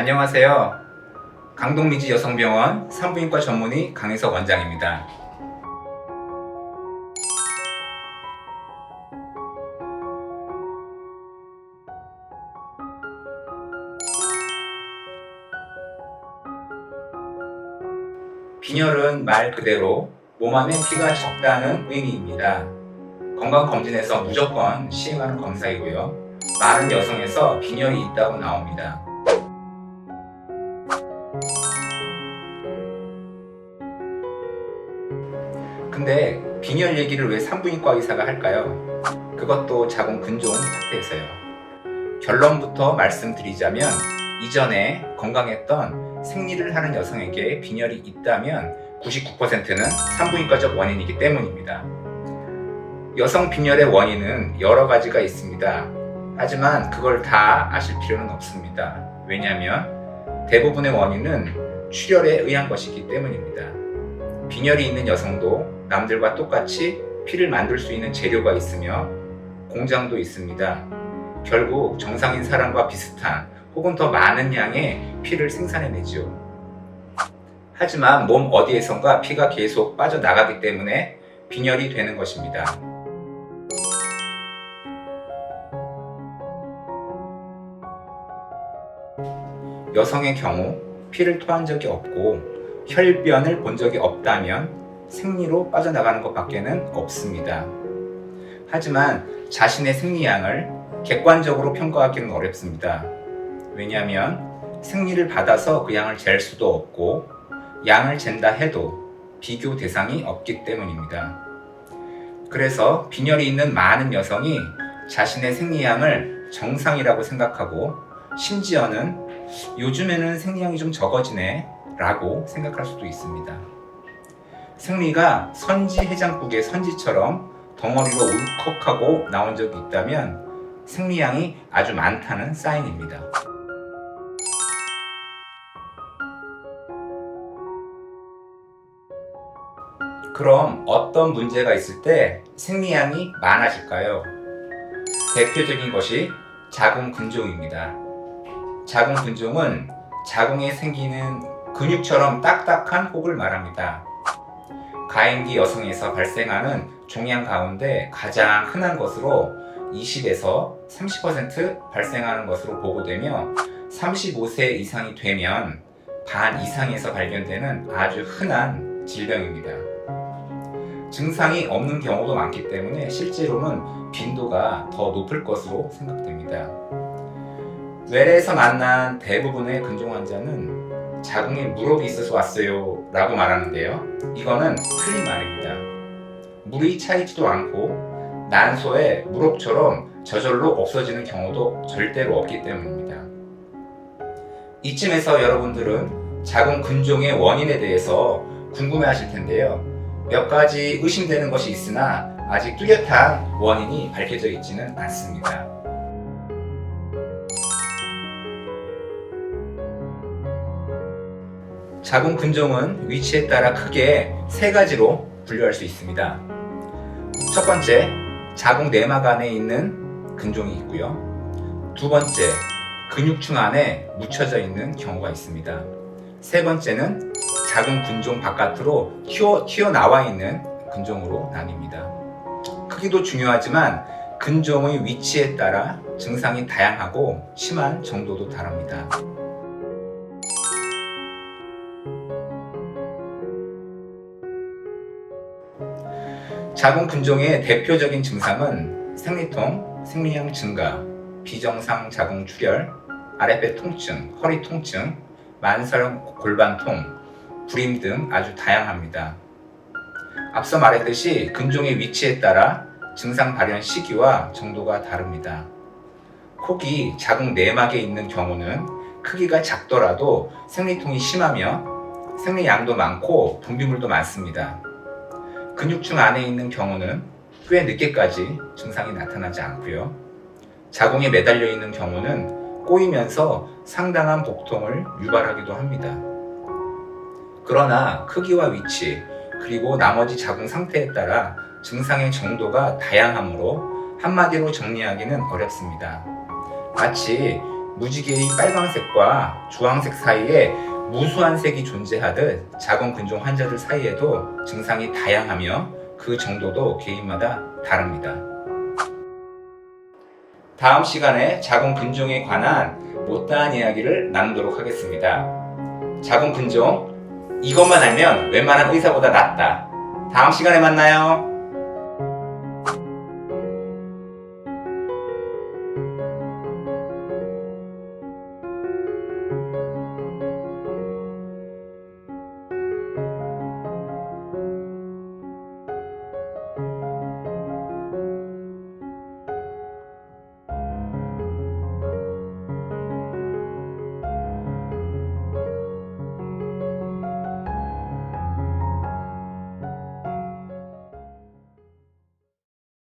안녕하세요. 강동미지 여성병원 산부인과 전문의 강혜석 원장입니다. 빈혈은 말 그대로 몸 안에 피가 적다는 의미입니다. 건강검진에서 무조건 시행하는 검사이고요. 많은 여성에서 빈혈이 있다고 나옵니다. 근데 빈혈 얘기를 왜 산부인과 의사가 할까요? 그것도 자궁 근종 파트에서요. 결론부터 말씀드리자면 이전에 건강했던 생리를 하는 여성에게 빈혈이 있다면 99%는 산부인과적 원인이기 때문입니다. 여성 빈혈의 원인은 여러 가지가 있습니다. 하지만 그걸 다 아실 필요는 없습니다. 왜냐하면 대부분의 원인은 출혈에 의한 것이기 때문입니다. 빈혈이 있는 여성도 남들과 똑같이 피를 만들 수 있는 재료가 있으며 공장도 있습니다. 결국 정상인 사람과 비슷한 혹은 더 많은 양의 피를 생산해내죠. 하지만 몸 어디에선가 피가 계속 빠져나가기 때문에 빈혈이 되는 것입니다. 여성의 경우 피를 토한 적이 없고 혈변을 본 적이 없다면 생리로 빠져나가는 것밖에는 없습니다. 하지만 자신의 생리양을 객관적으로 평가하기는 어렵습니다. 왜냐하면 생리를 받아서 그 양을 잴 수도 없고 양을 잰다 해도 비교 대상이 없기 때문입니다. 그래서 빈혈이 있는 많은 여성이 자신의 생리양을 정상이라고 생각하고 심지어는 요즘에는 생리양이 좀 적어지네 라고 생각할 수도 있습니다. 생리가 선지 해장국의 선지처럼 덩어리로 울컥하고 나온 적이 있다면 생리양이 아주 많다는 사인입니다. 그럼 어떤 문제가 있을 때 생리양이 많아질까요? 대표적인 것이 자궁 근종입니다. 자궁 근종은 자궁에 생기는 근육처럼 딱딱한 혹을 말합니다. 가임기 여성에서 발생하는 종양 가운데 가장 흔한 것으로 20에서 30% 발생하는 것으로 보고되며 35세 이상이 되면 반 이상에서 발견되는 아주 흔한 질병입니다. 증상이 없는 경우도 많기 때문에 실제로는 빈도가 더 높을 것으로 생각됩니다. 외래에서 만난 대부분의 근종 환자는 자궁에 물혹이 있어서 왔어요 라고 말하는데요. 이거는 틀린 말입니다. 물이 차이지도 않고 난소에 물혹처럼 저절로 없어지는 경우도 절대로 없기 때문입니다. 이쯤에서 여러분들은 자궁 근종의 원인에 대해서 궁금해 하실 텐데요. 몇 가지 의심되는 것이 있으나 아직 뚜렷한 원인이 밝혀져 있지는 않습니다. 자궁 근종은 위치에 따라 크게 세 가지로 분류할 수 있습니다. 첫 번째, 자궁 내막 안에 있는 근종이 있고요. 두 번째, 근육층 안에 묻혀져 있는 경우가 있습니다. 세 번째는 자궁 근종 바깥으로 튀어, 튀어나와 있는 근종으로 나뉩니다. 크기도 중요하지만 근종의 위치에 따라 증상이 다양하고 심한 정도도 다릅니다. 자궁 근종의 대표적인 증상은 생리통, 생리량 증가, 비정상 자궁 출혈, 아랫배 통증, 허리 통증, 만성 골반통, 불임 등 아주 다양합니다. 앞서 말했듯이 근종의 위치에 따라 증상 발현 시기와 정도가 다릅니다. 혹이 자궁 내막에 있는 경우는 크기가 작더라도 생리통이 심하며 생리량도 많고 분비물도 많습니다. 근육층 안에 있는 경우는 꽤 늦게까지 증상이 나타나지 않고요. 자궁에 매달려 있는 경우는 꼬이면서 상당한 복통을 유발하기도 합니다. 그러나 크기와 위치, 그리고 나머지 자궁 상태에 따라 증상의 정도가 다양하므로 한마디로 정리하기는 어렵습니다. 마치 무지개의 빨강색과 주황색 사이에 무수한 색이 존재하듯 자궁 근종 환자들 사이에도 증상이 다양하며 그 정도도 개인마다 다릅니다. 다음 시간에 자궁 근종에 관한 못다한 이야기를 나누도록 하겠습니다. 자궁 근종 이것만 알면 웬만한 의사보다 낫다. 다음 시간에 만나요.